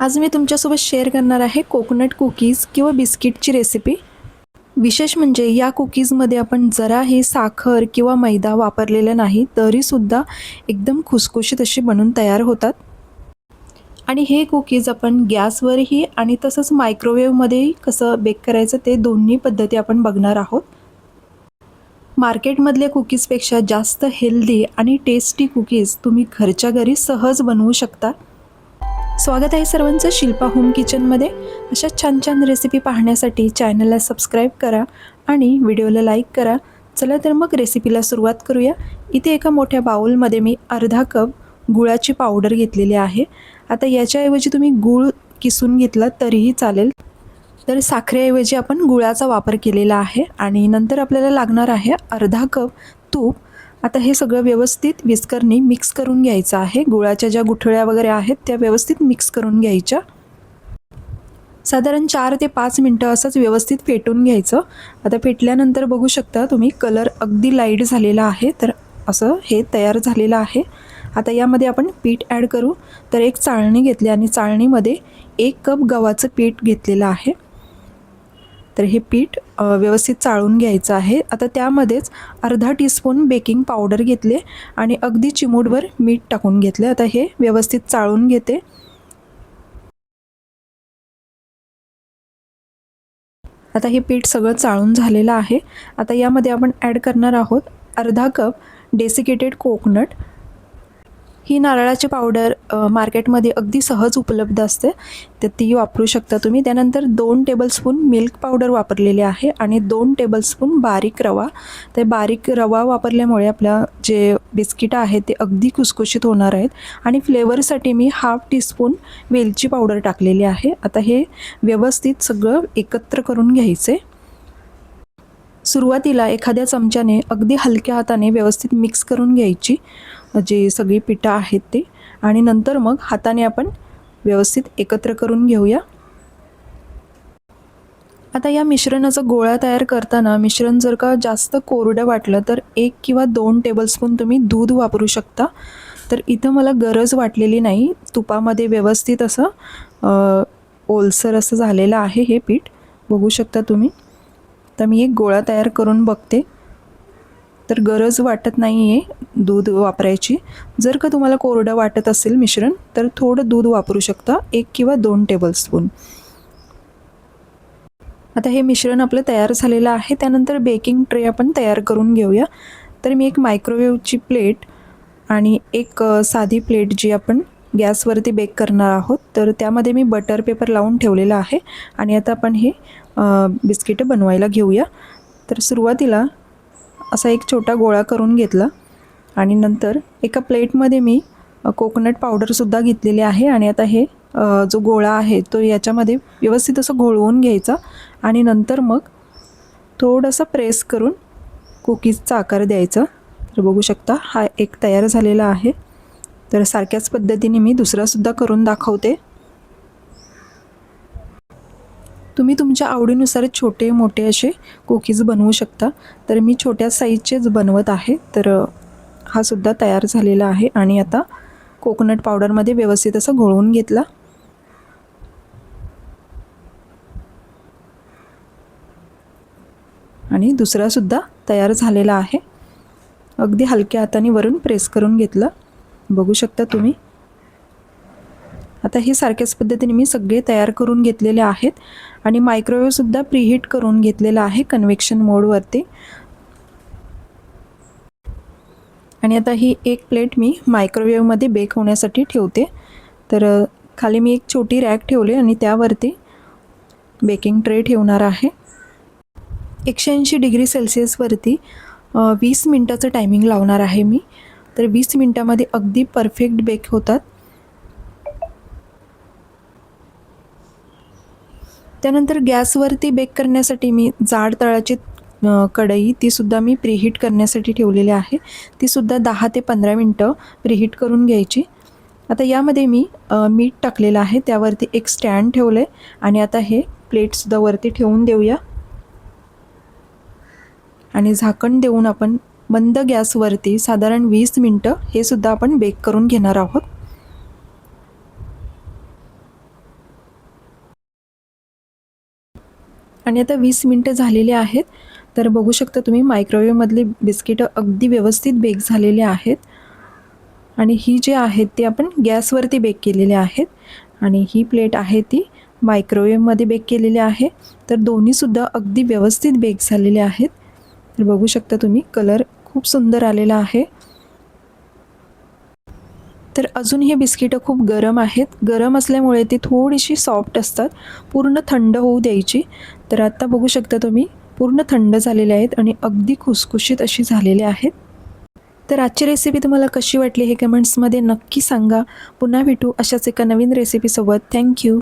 आज मी तुमच्यासोबत शेअर करणार आहे कोकोनट कुकीज किंवा बिस्किटची रेसिपी विशेष म्हणजे या कुकीजमध्ये आपण जराही साखर किंवा मैदा वापरलेला नाही तरीसुद्धा एकदम खुसखुशीत अशी बनून तयार होतात. आणि हे कुकीज आपण गॅसवरही आणि तसंच मायक्रोवेव्हमध्येही कसं बेक करायचं ते दोन्ही पद्धती आपण बघणार आहोत. मार्केटमधल्या कुकीजपेक्षा जास्त हेल्दी आणि टेस्टी कुकीज तुम्ही घरच्या घरी सहज बनवू शकता. स्वागत आहे सर्वांचं शिल्पा होम किचनमध्ये. अशा छान छान रेसिपी पाहण्यासाठी चॅनलला सबस्क्राईब करा आणि व्हिडिओला लाईक करा. चला तर मग रेसिपीला सुरुवात करूया. इथे एका मोठ्या बाउलमध्ये मी अर्धा कप गुळाची पावडर घेतलेली आहे. आता याच्याऐवजी तुम्ही गूळ किसून घेतला तरीही चालेल. तर साखरेऐवजी आपण गुळाचा वापर केलेला आहे आणि नंतर आपल्याला लागणार आहे अर्धा कप तूप. आता हे सगळं व्यवस्थित विस्करणी मिक्स करून घ्यायचं आहे. गुळाच्या ज्या गुठळ्या वगैरे आहेत त्या व्यवस्थित मिक्स करून घ्यायच्या. साधारण चार ते पाच मिनटं असंच व्यवस्थित फेटून घ्यायचं. आता फेटल्यानंतर बघू शकता तुम्ही कलर अगदी लाइट झालेला आहे तर असं हे तयार झालेलं आहे. आता यामध्ये आपण पीठ ॲड करू. तर एक चाळणी घेतली आणि चाळणीमध्ये एक कप गव्हाचं पीठ घेतलेलं आहे. तर हे पीठ व्यवस्थित चाळून घ्यायचं आहे. आता त्यामध्येच अर्धा टीस्पून बेकिंग पावडर घेतले आणि अगदी चिमूटभर मीठ टाकून घेतले. आता हे व्यवस्थित चाळून घेते. आता हे पीठ सगळं चाळून झालेलं आहे. आता यामध्ये आपण ॲड करणार आहोत अर्धा कप डेसिकेटेड कोकोनट ही नारळाची पावडर मार्केटमध्ये अगदी सहज उपलब्ध असते. तर ती वापरू शकता तुम्ही. त्यानंतर दोन टेबलस्पून मिल्क पावडर वापरलेली आहे आणि दोन टेबलस्पून बारीक रवा. ते बारीक रवा वापरल्यामुळे आपल्या जे बिस्किटं आहेत ते अगदी खुसखुशीत होणार आहेत. आणि फ्लेवरसाठी मी हाफ टीस्पून वेलची पावडर टाकलेली आहे. आता हे व्यवस्थित सगळं एकत्र करून घ्यायचे. सुरुवातीला एखाद्या चमच्याने अगदी हलक्या हाताने व्यवस्थित मिक्स करून घ्यायची. जे सगळी पिठं आहेत ते. आणि नंतर मग हाताने आपण व्यवस्थित एकत्र करून घेऊया. आता या मिश्रणाचा गोळा तयार करताना मिश्रण जर का जास्त कोरडं वाटलं तर एक किंवा दोन टेबलस्पून तुम्ही दूध वापरू शकता. तर इथं मला गरज वाटलेली नाही. तुपामध्ये व्यवस्थित असं ओलसर असं झालेलं आहे हे पीठ. बघू शकता तुम्ही. तर मी एक गोळा तयार करून बघते. तर गरज वाटत नाही आहे दूध वापरायची. जर का तुम्हाला कोरडं वाटत असेल मिश्रण तर थोडं दूध वापरू शकता एक किंवा दोन टेबलस्पून आता हे मिश्रण आपलं तयार झालेलं आहे. त्यानंतर बेकिंग ट्रे आपण तयार करून घेऊया. तर मी एक मायक्रोवेव्हची प्लेट आणि एक साधी प्लेट जी आपण गॅसवरती बेक करणार आहोत. तर त्यामध्ये मी बटर पेपर लावून ठेवलेलं आहे. आणि आता आपण हे बिस्किटं बनवायला घेऊया. तर सुरुवातीला असा एक छोटा गोळा करून घेतला आणि नंतर एका प्लेटमध्ये मी कोकोनट पावडरसुद्धा घेतलेली आहे आणि आता हे जो गोळा आहे तो याच्यामध्ये व्यवस्थित असं घोळवून घ्यायचा आणि नंतर मग थोडंसं प्रेस करून कुकीजचा आकार द्यायचा. तर बघू शकता हा एक तयार झालेला आहे. तर सारख्याच पद्धतीने मी दुसरासुद्धा करून दाखवते. तुम्ही तुमच्या आवडीनुसार छोटे मोठे असे कुकीज बनवू शकता. तर मी छोट्या साईजचेच बनवत आहे. तर हा सुद्धा तयार झालेला आहे आणि आता कोकोनट पावडरमध्ये व्यवस्थित असं घोळवून घेतला. आणि दुसरासुद्धा तयार झालेला आहे. अगदी हलक्या हाताने वरून प्रेस करून घेतलं. बघू शकता तुम्ही. आता हे सारख्याच पद्धतीने मी सगळे तयार करून घेतलेले आहेत आणि मायक्रोवेव्हसुद्धा प्रीहीट करून घेतलेला आहे कन्व्हेक्शन मोडवरती आणि आता ही एक प्लेट मी मायक्रोवेव्हमध्ये बेक होण्यासाठी ठेवते. तर खाली मी एक छोटी रॅक ठेवली आणि त्यावरती बेकिंग ट्रे ठेवणार आहे. एकशे ऐंशी डिग्री सेल्सिअसवरती वीस मिनटाचं टायमिंग लावणार आहे मी. तर वीस मिनटामध्ये अगदी परफेक्ट बेक होतात. त्यानंतर गॅसवरती बेक करण्यासाठी मी जाड तळाची कढई तीसुद्धा मी प्रीहीट करण्यासाठी ठेवलेली आहे. तीसुद्धा दहा ते पंधरा मिनटं प्रीहीट करून घ्यायची. आता यामध्ये मी मीठ टाकलेलं आहे. त्यावरती एक स्टँड ठेवलं आहे आणि आता हे प्लेटसुद्धा वरती ठेवून देऊया. आणि झाकण देऊन आपण मंद गॅसवरती साधारण वीस मिनटं हे सुद्धा आपण बेक करून घेणार आहोत. आणि आता वीस मिनटं झालेली आहेत. तर बघू शकता तुम्ही मायक्रोवेवमधली बिस्किटं अगदी व्यवस्थित बेक झालेले आहेत. आणि ही जी आहेत ती आपण गॅसवरती बेक केलेली आहेत. आणि ही प्लेट आहे ती मायक्रोवेवमध्ये बेक केलेली आहे. तर दोन्हीसुद्धा अगदी व्यवस्थित बेक झालेले आहेत. तर बघू शकता तुम्ही कलर खूप सुंदर आलेला आहे. तर अजून हे बिस्किटं खूप गरम आहेत. गरम असल्यामुळे ती थोडीशी सॉफ्ट असतात. पूर्ण थंड होऊ द्यायची. तर आत्ता बघू शकता तुम्ही पूर्ण थंड झालेले आहेत आणि अगदी खुसखुशीत अशी झालेले आहेत. तर आजची रेसिपी तुम्हाला कशी वाटली हे कमेंट्समध्ये नक्की सांगा. पुन्हा भेटू अशाच एका नवीन रेसिपीसोबत थँक्यू